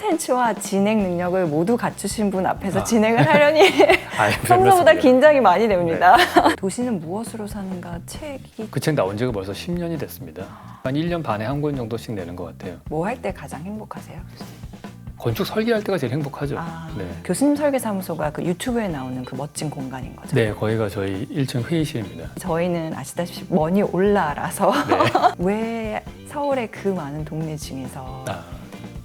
컨텐츠와 진행 능력을 모두 갖추신 분 앞에서 아. 진행을 하려니 아이, 평소보다. 긴장이 많이 됩니다. 도시는 무엇으로 사는가 책이 그 책 나온 지가 벌써 10년이 됐습니다. 한 1년 반에 한 권 정도씩 내는 것 같아요. 뭐 할 때 가장 행복하세요? 건축 설계할 때가 제일 행복하죠. 아, 네. 교수님 설계사무소가 그 유튜브에 나오는 그 멋진 공간인 거죠. 네, 거기가 저희 1층 회의실입니다. 저희는 아시다시피 머니 올라라서 네. 왜 서울의 그 많은 동네 중에서 아,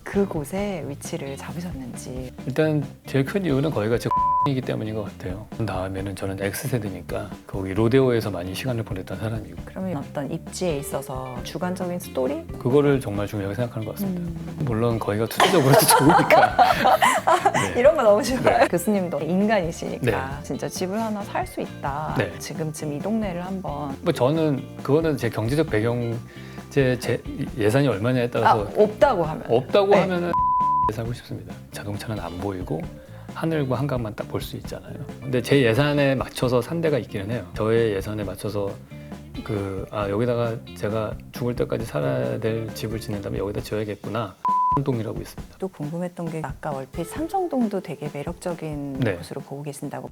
그곳에 위치를 잡으셨는지 일단 제일 큰 이유는 거기가 제 이기 때문인 것 같아요. 그 다음에는 저는 X세대니까 거기 로데오에서 많이 시간을 보냈던 사람이고 그러면 어떤 입지에 있어서 주관적인 스토리? 그거를 정말 중요하게 생각하는 것 같습니다. 음, 물론 거기가 투자적으로도 좋으니까. 네. 이런 거 너무 좋아요. 교수님도 인간이시니까 네. 진짜 집을 하나 살 수 있다. 네. 지금쯤 이 동네를 한번 뭐 저는 그거는 제 경제적 배경 제, 제 예산이 얼마냐에 아, 따라서 없다고 하면 없다고 네. 하면은 살고 싶습니다. 자동차는 안 보이고 하늘과 한강만 딱 볼 수 있잖아요. 근데 제 예산에 맞춰서 산 데가 있기는 해요. 저의 예산에 맞춰서 그 아 여기다가 제가 죽을 때까지 살아야 될 집을 짓는다면 여기다 지어야겠구나. 동이라고 있습니다. 또 궁금했던 게 아까 얼핏 삼성동도 되게 매력적인 네. 곳으로 보고 계신다고.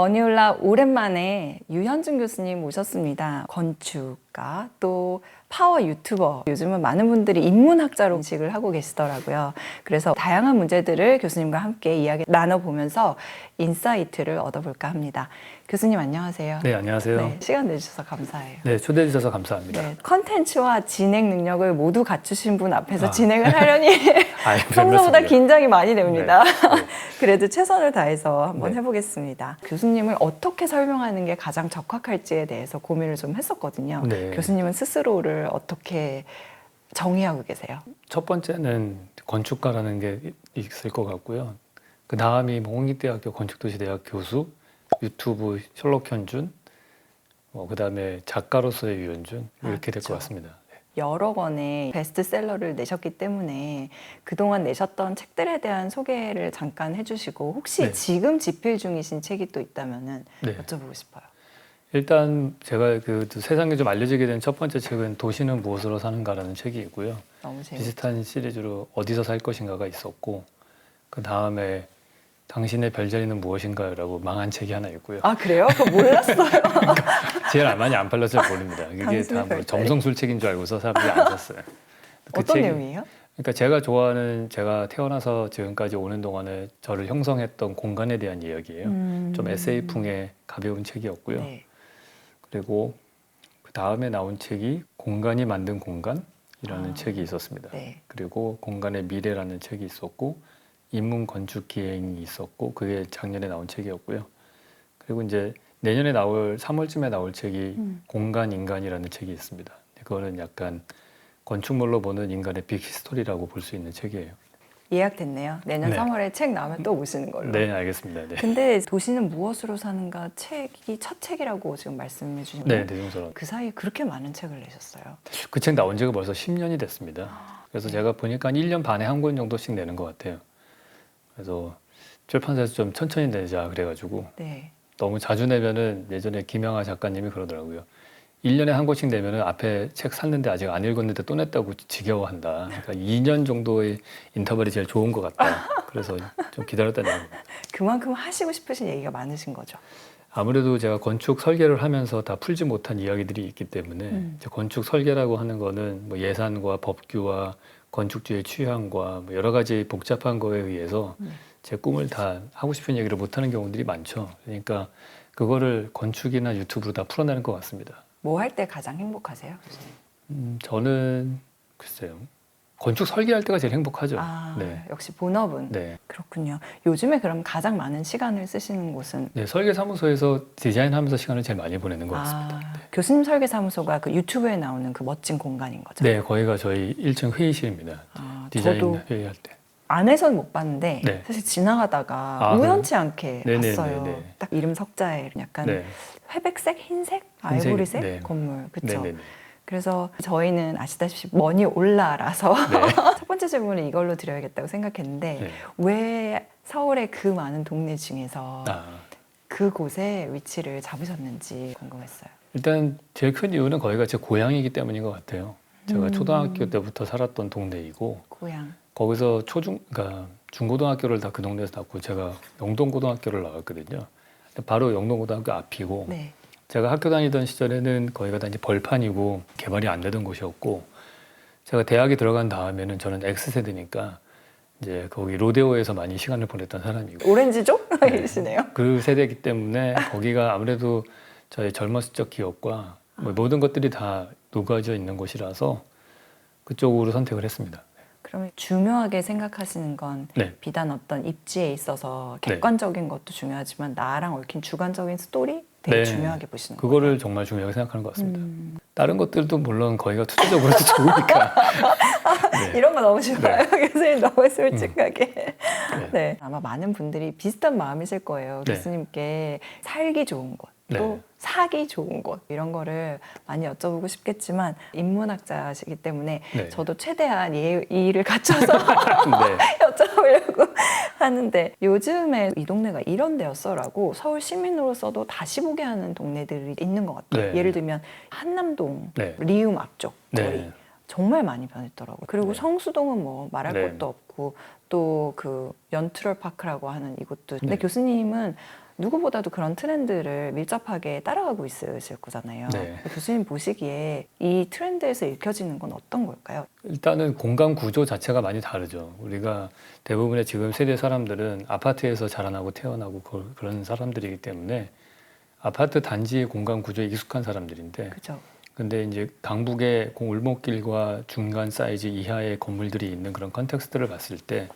머니올라 오랜만에 유현준 교수님 모셨습니다. 건축 가 또 파워 유튜버. 요즘은 많은 분들이 인문학자로 인식을 하고 계시더라고요. 그래서 다양한 문제들을 교수님과 함께 이야기 나눠보면서 인사이트를 얻어볼까 합니다. 교수님 안녕하세요. 네 안녕하세요. 네, 네, 시간 내주셔서 감사해요. 초대해 주셔서 감사합니다. 네, 컨텐츠와 진행 능력을 모두 갖추신 분 앞에서 아. 진행을 하려니 아이, 평소보다. 긴장이 많이 됩니다. 네, 네. 그래도 최선을 다해서 한번 네. 해보겠습니다. 교수님을 어떻게 설명하는 게 가장 적합할지에 대해서 고민을 좀 했었거든요. 네. 교수님은 스스로를 어떻게 정의하고 계세요? 첫 번째는 건축가라는 게 있을 것 같고요. 그 다음이 뭐 홍익대학교 건축도시대학 교수, 유튜브 셜록 현준, 뭐 그다음에 작가로서의 유현준 아, 이렇게 될 그쵸. 것 같습니다. 네. 여러 권의 베스트셀러를 내셨기 때문에 그동안 내셨던 책들에 대한 소개를 잠깐 해주시고 혹시 네. 지금 집필 중이신 책이 또 있다면 네. 여쭤보고 싶어요. 일단 제가 그 세상에 좀 알려지게 된 첫 번째 책은 도시는 무엇으로 사는가라는 책이 있고요. 너무. 비슷한 시리즈로 어디서 살 것인가가 있었고 그 다음에 당신의 별자리는 무엇인가요라고 망한 책이 하나 있고요. 아 그래요? 그거 몰랐어요. 제일 많이 안 팔려서 모릅니다. 그게 당신의 다뭐 별자리. 점성술 책인 줄 알고서 사람들이 안 샀어요. 그 어떤 책이- 내용이에요? 그러니까 제가 좋아하는 제가 태어나서 지금까지 오는 동안에 저를 형성했던 공간에 대한 이야기예요. 음. 좀 에세이풍의 가벼운 책이었고요. 네. 그리고 그 다음에 나온 책이 공간이 만든 공간이라는 아. 책이 있었습니다. 네. 그리고 공간의 미래라는 책이 있었고 인문 건축 기행이 있었고 그게 작년에 나온 책이었고요. 그리고 이제 내년에 나올 3월쯤에 나올 책이 음. 공간 인간이라는 책이 있습니다. 그거는 약간 건축물로 보는 인간의 빅 히스토리라고 볼 수 있는 책이에요. 예약됐네요. 내년 네. 3월에 책 나오면 또 오시는 걸로. 네, 알겠습니다. 네. 근데 도시는 무엇으로 사는가 책이 첫 책이라고 지금 말씀해 주신 네. 대중서론. 그 사이에 그렇게 많은 책을 내셨어요. 그 책 나온 지가 벌써 10년이 됐습니다. 그래서 제가 보니까 한 1년 반에 한 권 정도씩 내는 것 같아요. 그래서 출판사에서 좀 천천히 내자 그래가지고 네. 너무 자주 내면은 예전에 김영하 작가님이 그러더라고요. 1년에 한 권씩 내면은 앞에 책 샀는데 아직 안 읽었는데 또 냈다고 지겨워한다. 그러니까 2년 정도의 인터벌이 제일 좋은 것 같다. 그래서 좀 기다렸다는 얘기입니다. 그만큼 하시고 싶으신 얘기가 많으신 거죠. 아무래도 제가 건축 설계를 하면서 다 풀지 못한 이야기들이 있기 때문에 음. 건축 설계라고 하는 거는 뭐 예산과 법규와 건축주의 취향과 뭐 여러 가지 복잡한 거에 의해서 네. 제 꿈을 다 하고 싶은 얘기를 못 하는 경우들이 많죠. 그러니까 그거를 건축이나 유튜브로 다 풀어내는 것 같습니다. 뭐 할 때 가장 행복하세요? 음, 저는 글쎄요. 건축 설계할 때가 제일 행복하죠. 아, 네. 역시 본업은 네. 그렇군요. 요즘에 그럼 가장 많은 시간을 쓰시는 곳은 네, 설계 사무소에서 디자인하면서 시간을 제일 많이 보내는 것 같습니다. 아, 교수님 설계 사무소가 그 유튜브에 나오는 그 멋진 공간인 거죠. 네, 거기가 저희 1층 회의실입니다. 아, 디자인 저도 회의할 때. 안에서는 못 봤는데 네. 사실 지나가다가 아, 우연치 않게 네네네네. 봤어요. 딱 이름 석자에 약간 네. 회백색, 흰색, 아이보리색 네. 건물 그렇죠. 그래서 저희는 아시다시피 머니 올라라서 네. 첫 번째 질문을 이걸로 드려야겠다고 생각했는데 네. 왜 서울의 그 많은 동네 중에서 아, 그곳에 위치를 잡으셨는지 궁금했어요. 일단 제일 큰 이유는 거기가 제 고향이기 때문인 것 같아요. 제가 음. 초등학교 때부터 살았던 동네이고 고향. 거기서 초중 그러니까 중고등학교를 다 그 동네에서 나왔고 제가 영동고등학교를 나왔거든요. 바로 영동고등학교 앞이고 네. 제가 학교 다니던 시절에는 거기가 다 이제 벌판이고 개발이 안 되던 곳이었고 제가 대학에 들어간 다음에는 저는 X세대니까 이제 거기 로데오에서 많이 시간을 보냈던 사람이고 오렌지족이시네요. 그 세대이기 때문에 거기가 아무래도 저의 젊었을 적 기억과 뭐 모든 것들이 다 녹아져 있는 곳이라서 그쪽으로 선택을 했습니다. 그러면 중요하게 생각하시는 건 네. 비단 어떤 입지에 있어서 네. 객관적인 것도 중요하지만 나랑 얽힌 주관적인 스토리 되게 네. 중요하게 보시는 거예요. 그거를 정말 중요하게 생각하는 것 같습니다. 음. 다른 것들도 물론 거기가 투자적으로도 좋으니까. 네. 이런 거 너무 좋아요. 교수님 너무 솔직하게. 네. 네. 아마 많은 분들이 비슷한 마음이실 거예요. 네. 교수님께 살기 좋은 곳, 또 네. 사기 좋은 곳 이런 거를 많이 여쭤보고 싶겠지만 인문학자시기 때문에 네. 저도 최대한 예의를 갖춰서 네. 여쭤보려고 하는데 요즘에 이 동네가 이런 데였어라고 서울 시민으로서도 다시 보게 하는 동네들이 있는 것 같아요. 네. 예를 들면 한남동, 네. 리움 앞쪽 거리 네. 정말 많이 변했더라고요. 그리고 네. 성수동은 뭐 말할 네. 것도 없고 또 그 연트럴 파크라고 하는 이곳도 근데 네. 교수님은 누구보다도 그런 트렌드를 밀접하게 따라가고 있으실 거잖아요. 네. 교수님 보시기에 이 트렌드에서 읽혀지는 건 어떤 걸까요? 일단은 공간 구조 자체가 많이 다르죠. 우리가 대부분의 지금 세대 사람들은 아파트에서 자라나고 태어나고 그- 그런 사람들이기 때문에 아파트 단지의 공간 구조에 익숙한 사람들인데 그죠? 근데 이제 당북의 공- 골목길과 중간 사이즈 이하의 건물들이 있는 그런 컨텍스트를 봤을 때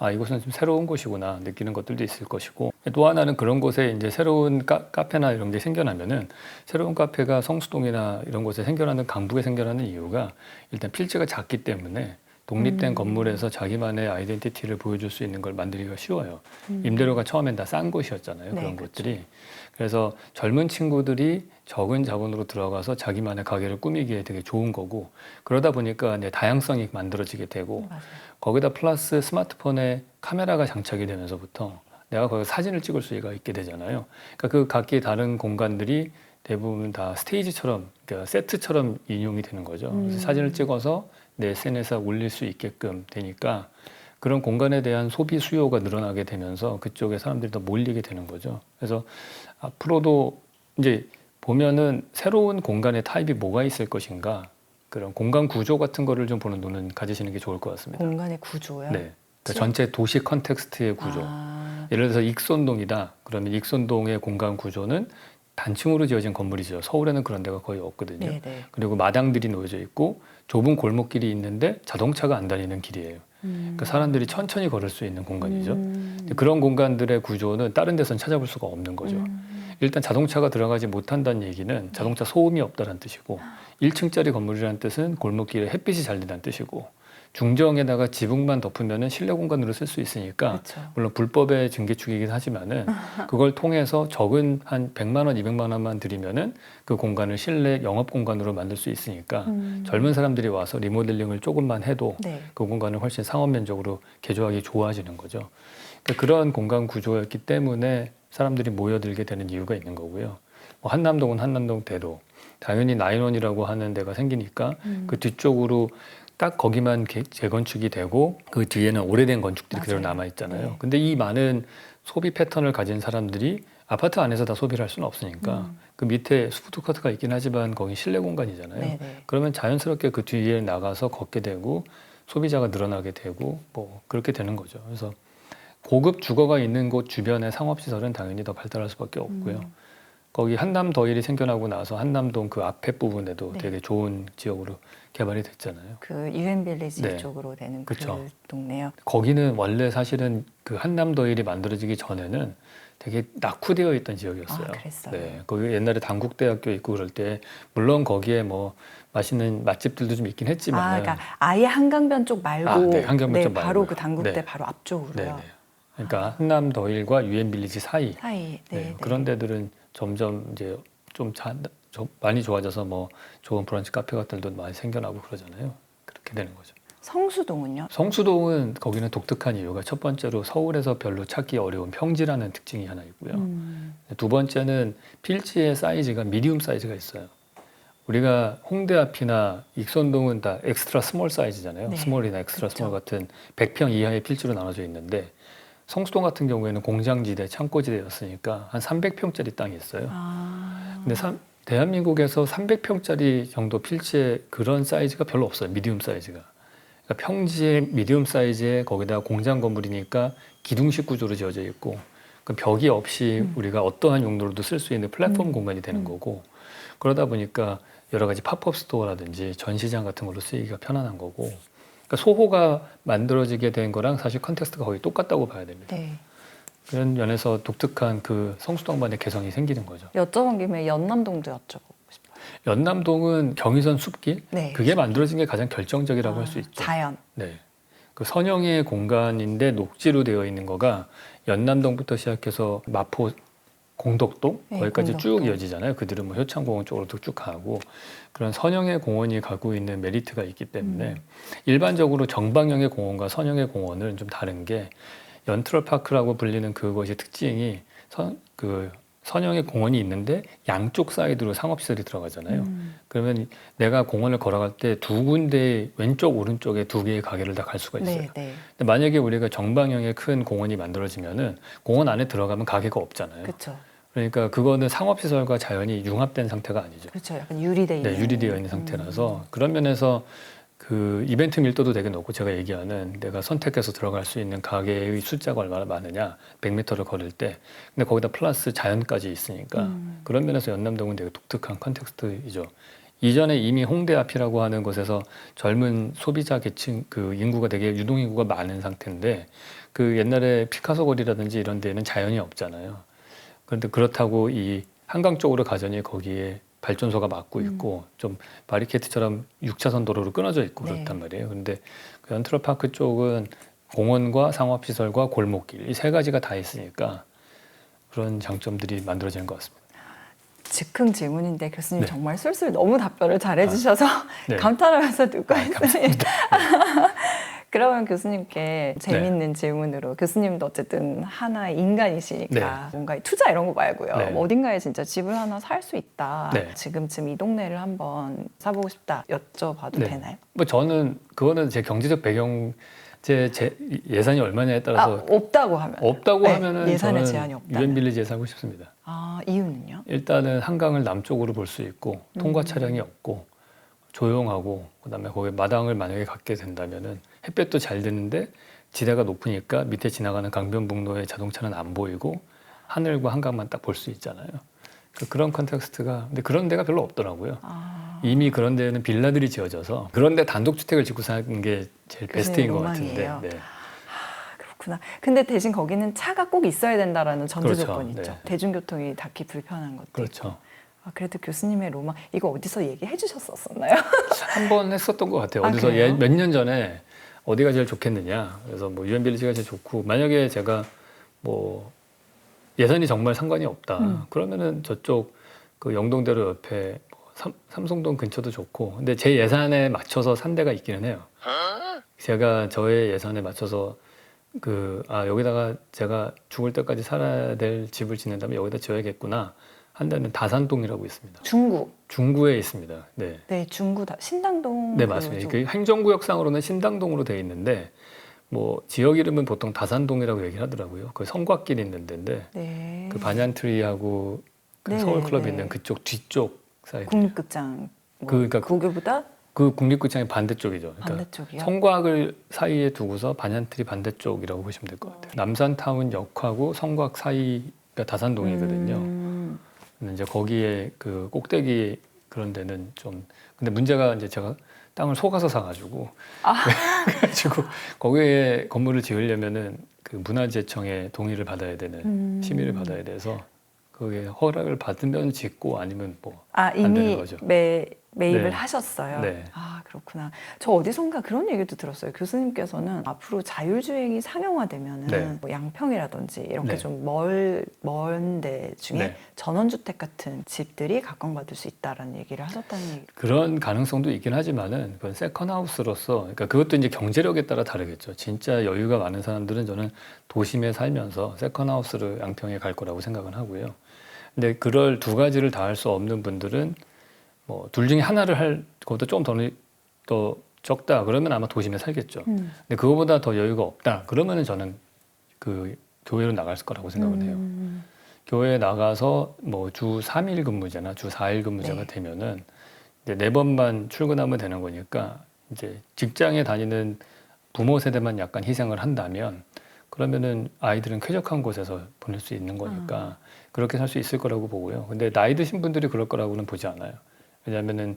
아, 이곳은 좀 새로운 곳이구나 느끼는 것들도 있을 것이고 또 하나는 그런 곳에 이제 새로운 카, 카페나 이런 게 생겨나면은 새로운 카페가 성수동이나 이런 곳에 생겨나는 강북에 생겨나는 이유가 일단 필지가 작기 때문에 독립된 음. 건물에서 자기만의 아이덴티티를 보여줄 수 있는 걸 만들기가 쉬워요. 음. 임대료가 처음엔 다 싼 곳이었잖아요. 네, 그런 그렇죠. 곳들이. 그래서 젊은 친구들이 적은 자본으로 들어가서 자기만의 가게를 꾸미기에 되게 좋은 거고 그러다 보니까 이제 다양성이 만들어지게 되고 맞아요. 거기다 플러스 스마트폰에 카메라가 장착이 되면서부터 내가 거기 사진을 찍을 수가 있게 되잖아요. 그러니까 그 각기 다른 공간들이 대부분 다 스테이지처럼 그러니까 세트처럼 인용이 되는 거죠. 음. 그래서 사진을 찍어서 내 SNS에 올릴 수 있게끔 되니까 그런 공간에 대한 소비 수요가 늘어나게 되면서 그쪽에 사람들이 더 몰리게 되는 거죠. 그래서 앞으로도 이제 보면은 새로운 공간의 타입이 뭐가 있을 것인가 그런 공간 구조 같은 거를 좀 보는 눈은 가지시는 게 좋을 것 같습니다. 공간의 구조요. 네. 그 전체 도시 컨텍스트의 구조. 아, 예를 들어서 익선동이다. 그러면 익선동의 공간 구조는 단층으로 지어진 건물이죠. 서울에는 그런 데가 거의 없거든요. 네, 네. 그리고 마당들이 놓여져 있고 좁은 골목길이 있는데 자동차가 안 다니는 길이에요. 음. 그러니까 사람들이 천천히 걸을 수 있는 공간이죠. 음. 그런 공간들의 구조는 다른 데서는 찾아볼 수가 없는 거죠. 음. 일단 자동차가 들어가지 못한다는 얘기는 자동차 소음이 없다는 뜻이고 1층짜리 건물이라는 뜻은 골목길에 햇빛이 잘 된다는 뜻이고 중정에다가 지붕만 덮으면은 실내 공간으로 쓸 수 있으니까 그렇죠. 물론 불법의 증개축이긴 하지만은 그걸 통해서 적은 한 100만 원, 200만 원만 들이면은 그 공간을 실내 영업 공간으로 만들 수 있으니까 음. 젊은 사람들이 와서 리모델링을 조금만 해도 네. 그 공간을 훨씬 상업 면적으로 개조하기 좋아지는 거죠. 그러니까 그런 공간 구조였기 때문에 사람들이 모여들게 되는 이유가 있는 거고요. 뭐 한남동은 한남동 대로 당연히 나인원이라고 하는 데가 생기니까 음. 그 뒤쪽으로 딱 거기만 개- 재건축이 되고 그 뒤에는 오래된 건축들이 그대로. 남아 있잖아요. 네. 근데 이 많은 소비 패턴을 가진 사람들이 아파트 안에서 다 소비를 할 수는 없으니까 음. 그 밑에 푸드코트가 있긴 하지만 거기 실내 공간이잖아요. 네, 네. 그러면 자연스럽게 그 뒤에 나가서 걷게 되고 소비자가 늘어나게 되고 뭐 그렇게 되는 거죠. 그래서 고급 주거가 있는 곳 주변의 상업시설은 당연히 더 발달할 수밖에 없고요. 음. 거기 한남 더일이 생겨나고 나서 한남동 그 앞에 부분에도 네. 되게 좋은 지역으로 개발이 됐잖아요. 그 유엔 빌리지 네. 쪽으로 되는 그쵸. 그 동네요. 거기는 원래 사실은 그 한남 더일이 만들어지기 전에는 되게 낙후되어 있던 지역이었어요. 아, 그랬어요? 네, 거기 옛날에 당국대학교 있고 그럴 때 물론 거기에 뭐 맛있는 맛집들도 좀 있긴 했지만 아, 그러니까 아예 한강변 쪽 말고 아, 네, 한강변 쪽 바로 말고요. 그 당국대 네. 바로 앞쪽으로요. 네 네. 그러니까 한남 더일과 유엔 빌리지 사이 사이. 네, 네, 네. 그런 데들은 점점 이제 좀 자, 좀 많이 좋아져서 뭐 좋은 브런치 카페 같은 도 많이 생겨나고 그러잖아요. 그렇게 되는 거죠. 성수동은요? 성수동은 거기는 독특한 이유가 첫 번째로 서울에서 별로 찾기 어려운 평지라는 특징이 하나 있고요. 음. 두 번째는 필지의 사이즈가 미디움 사이즈가 있어요. 우리가 홍대 앞이나 익선동은 다 엑스트라 스몰 사이즈잖아요. 네. 스몰이나 엑스트라 그렇죠. 스몰 같은 100평 이하의 필지로 나눠져 있는데 성수동 같은 경우에는 공장지대, 창고지대였으니까 한 300평짜리 땅이 있어요. 아. 근데 삼- 대한민국에서 300평짜리 정도 필지의 그런 사이즈가 별로 없어요. 미디움 사이즈가. 그러니까 평지의 미디움 사이즈에 거기다 공장 건물이니까 기둥식 구조로 지어져 있고 그 벽이 없이 음. 우리가 어떠한 용도로도 쓸 수 있는 플랫폼 음. 공간이 되는 음. 거고 그러다 보니까 여러 가지 팝업 스토어라든지 전시장 같은 걸로 쓰기가 편안한 거고 그러니까 소호가 만들어지게 된 거랑 사실 컨텍스트가 거의 똑같다고 봐야 됩니다. 네. 그런 면에서 독특한 그 성수동만의 개성이 생기는 거죠. 여쭤본 김에 연남동도 여쭤보고 싶어요. 연남동은 경의선 숲길 네. 그게 만들어진 게 가장 결정적이라고 아, 할 수 있죠. 자연. 네. 그 선형의 공간인데 녹지로 되어 있는 거가 연남동부터 시작해서 마포 공덕동 네, 거기까지 쭉 공덕동. 이어지잖아요. 그들은 뭐 효창공원 쪽으로도 쭉 가고 그런 선형의 공원이 갖고 있는 메리트가 있기 때문에 음. 일반적으로 정방형의 공원과 선형의 공원은 좀 다른 게 연트럴 파크라고 불리는 그것의 특징이 선, 그 선형의 공원이 있는데 양쪽 사이드로 상업시설이 들어가잖아요. 음. 그러면 내가 공원을 걸어갈 때 두 군데 왼쪽 오른쪽에 두 개의 가게를 다 갈 수가 있어요. 네, 네. 근데 만약에 우리가 정방형의 큰 공원이 만들어지면은 공원 안에 들어가면 가게가 없잖아요. 그렇죠. 그러니까 그거는 상업시설과 자연이 융합된 상태가 아니죠. 그렇죠. 약간 유리돼 있는. 네, 유리되어 있는 상태라서 그런 면에서 그 이벤트 밀도도 되게 높고 제가 얘기하는 내가 선택해서 들어갈 수 있는 가게의 숫자가 얼마나 많으냐 100m를 걸을 때 근데 거기다 플러스 자연까지 있으니까 음. 그런 면에서 연남동은 되게 독특한 컨텍스트이죠. 이전에 이미 홍대 앞이라고 하는 곳에서 젊은 소비자 계층 그 인구가 되게 유동 인구가 많은 상태인데 그 옛날에 피카소 거리라든지 이런 데는 자연이 없잖아요. 그런데 그렇다고 이 한강 쪽으로 가자니 거기에 발전소가 막고 있고 좀 바리케이트처럼 6차선 도로로 끊어져 있고 네. 그렇단 말이에요. 근데 그 연트럴파크 쪽은 공원과 상업시설과 골목길 이 세 가지가 다 있으니까 그런 장점들이 만들어지는 것 같습니다. 즉흥 질문인데 교수님 네. 정말 술술 너무 답변을 잘해주셔서 네. 감탄하면서 듣고 아, 있습니다. 그러면 교수님께 재밌는 질문으로 교수님도 어쨌든 하나의 인간이시니까 네. 뭔가 투자 이런 거 말고요. 네. 뭐 어딘가에 진짜 집을 하나 살 수 있다. 네. 지금쯤 이 동네를 한번 사보고 싶다. 여쭤봐도 네. 되나요? 뭐 저는 그거는 제 경제적 배경 제, 제 예산이 얼마냐에 아, 따라서 없다고 하면 없다고 네, 하면은 예산에 제한이 없다. 유엔 빌리지에 살고 싶습니다. 아 이유는요? 일단은 한강을 남쪽으로 볼 수 있고 통과 음. 차량이 없고 조용하고 그다음에 거기 마당을 만약에 갖게 된다면은 햇볕도 잘 드는데 지대가 높으니까 밑에 지나가는 강변북로의 자동차는 안 보이고 하늘과 한강만 딱 볼 수 있잖아요. 그- 그런 컨텍스트가 근데 그런 데가 별로 없더라고요. 아, 이미 그런 데는 빌라들이 지어져서 그런 데 단독주택을 짓고 사는 게 제일 베스트인 것 같은데. 네. 그렇구나. 근데 대신 거기는 차가 꼭 있어야 된다라는 전제 그렇죠. 조건이 있죠. 네. 대중교통이 딱히 불편한 것도 그렇죠. 있고. 아, 그래도 교수님의 로망 이거 어디서 얘기해 주셨었나요? 한 번 했었던 것 같아요. 아, 어디서 그래요? 몇년 전에 어디가 제일 좋겠느냐. 그래서 뭐 유엔 빌리지가 제일 좋고 만약에 제가 뭐 예산이 정말 상관이 없다. 음. 그러면은 저쪽 그 영동대로 옆에 뭐 삼, 삼성동 근처도 좋고. 근데 제 예산에 맞춰서 산 데가 있기는 해요. 제가 저의 예산에 맞춰서 그 아 여기다가 제가 죽을 때까지 살아야 될 집을 짓는다면 여기다 지어야겠구나. 한 데는 다산동이라고 있습니다. 중구. 중구에 있습니다. 네. 네, 중구 다 신당동. 네그 맞습니다. 쪽. 그 행정구역상으로는 신당동으로 되어 있는데 뭐 지역 이름은 보통 다산동이라고 얘기를 하더라고요. 그 성곽길 있는 데인데 네. 그 반얀트리하고 그 네, 서울클럽 네. 있는 그쪽 뒤쪽 사이드. 국립극장. 뭐 그- 그러니까 거기보다 그 국립극장의 반대쪽이죠. 그러니까 반대쪽이요. 성곽을 사이에 두고서 반얀트리 반대쪽이라고 보시면 될 것 같아요. 남산타운 역하고 성곽 사이가 다산동이거든요. 음, 근데 이제 거기에 그 꼭대기 그런 데는 좀 근데 문제가 이제 제가 땅을 속아서 사가지고 아. 그래가지고 거기에 건물을 지으려면은 그 문화재청의 동의를 받아야 되는 음. 심의를 받아야 돼서 그게 허락을 받으면 짓고 아니면 뭐아안 되는 거죠. 매 매입을 네. 하셨어요. 네. 아 그렇구나. 저 어디선가 그런 얘기도 들었어요. 교수님께서는 앞으로 자율주행이 상용화되면은 네. 뭐 양평이라든지 이렇게 네. 좀멀 먼데 중에 네. 전원주택 같은 집들이 각광받을 수 있다라는 얘기를 하셨다는 얘기. 그런 가능성도 있긴 하지만은 그건 세컨하우스로서 그러니까 그것도 이제 경제력에 따라 다르겠죠. 진짜 여유가 많은 사람들은 저는 도심에 살면서 세컨하우스를 양평에 갈 거라고 생각은 하고요. 근데 그럴 두 가지를 다 할 수 없는 분들은 뭐 둘 중에 하나를 할 것도 좀더더 적다 그러면 아마 도심에 살겠죠. 음. 근데 그거보다 더 여유가 없다 그러면은 저는 그 교회로 나갈 거라고 생각을 해요. 음. 교회에 나가서 뭐주 3일 근무제나 주 4일 근무제가 네. 되면은 이제 네 번만 출근하면 되는 거니까 이제 직장에 다니는 부모 세대만 약간 희생을 한다면 그러면은 아이들은 쾌적한 곳에서 보낼 수 있는 거니까 그렇게 살 수 있을 거라고 보고요. 근데 나이 드신 분들이 그럴 거라고는 보지 않아요. 왜냐하면은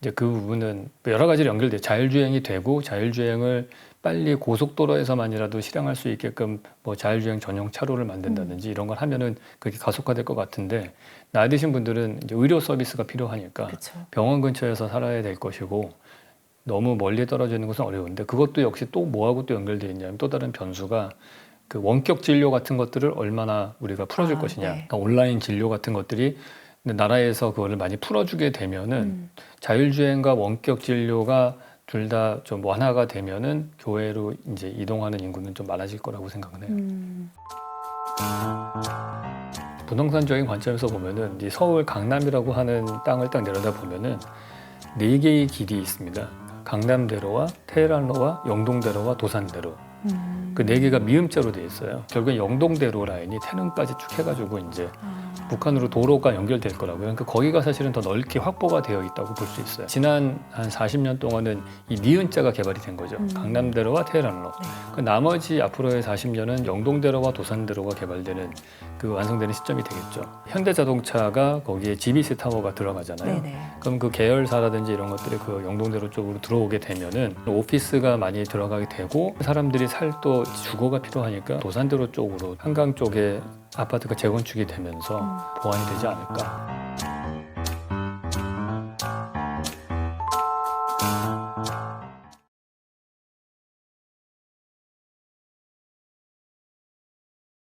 이제 그 부분은 여러 가지로 연결돼 자율주행이 되고 자율주행을 빨리 고속도로에서만이라도 실행할 수 있게끔 뭐 자율주행 전용 차로를 만든다든지 이런 걸 하면은 그게 가속화될 것 같은데 나이 드신 분들은 이제 의료 서비스가 필요하니까 그렇죠. 병원 근처에서 살아야 될 것이고 너무 멀리 떨어져 있는 것은 어려운데 그것도 역시 또 뭐하고 또 연결되어 있냐면 또 다른 변수가 그 원격 진료 같은 것들을 얼마나 우리가 풀어줄 아, 것이냐 네. 그러니까 온라인 진료 같은 것들이 근데 나라에서 그거를 많이 풀어주게 되면은 음. 자율주행과 원격 진료가 둘 다 좀 완화가 되면은 교회로 이제 이동하는 인구는 좀 많아질 거라고 생각은 해요. 음. 부동산적인 관점에서 보면은 이 서울 강남이라고 하는 땅을 딱 내려다 보면은 네 개의 길이 있습니다. 강남대로와 테헤란로와 영동대로와 도산대로 음. 그네 개가 미음자로 돼 있어요. 결국엔 영동대로 라인이 태릉까지 쭉 해가지고 이제 아. 북한으로 도로가 연결될 거라고요. 그러니까 거기가 사실은 더 넓게 확보가 되어 있다고 볼 수 있어요. 지난 한 40년 동안은 이 니은자가 개발이 된 거죠. 음. 강남대로와 테헤란로. 네. 그 나머지 앞으로의 40년은 영동대로와 도산대로가 개발되는 그 완성되는 시점이 되겠죠. 현대자동차가 거기에 GBC 타워가 들어가잖아요. 네네. 그럼 그 계열사라든지 이런 것들이 그 영동대로 쪽으로 들어오게 되면은 오피스가 많이 들어가게 되고 사람들이 살또 주거가 필요하니까 도산대로 쪽으로 한강 쪽에 아파트가 재건축이 되면서 음. 보완이 되지 않을까.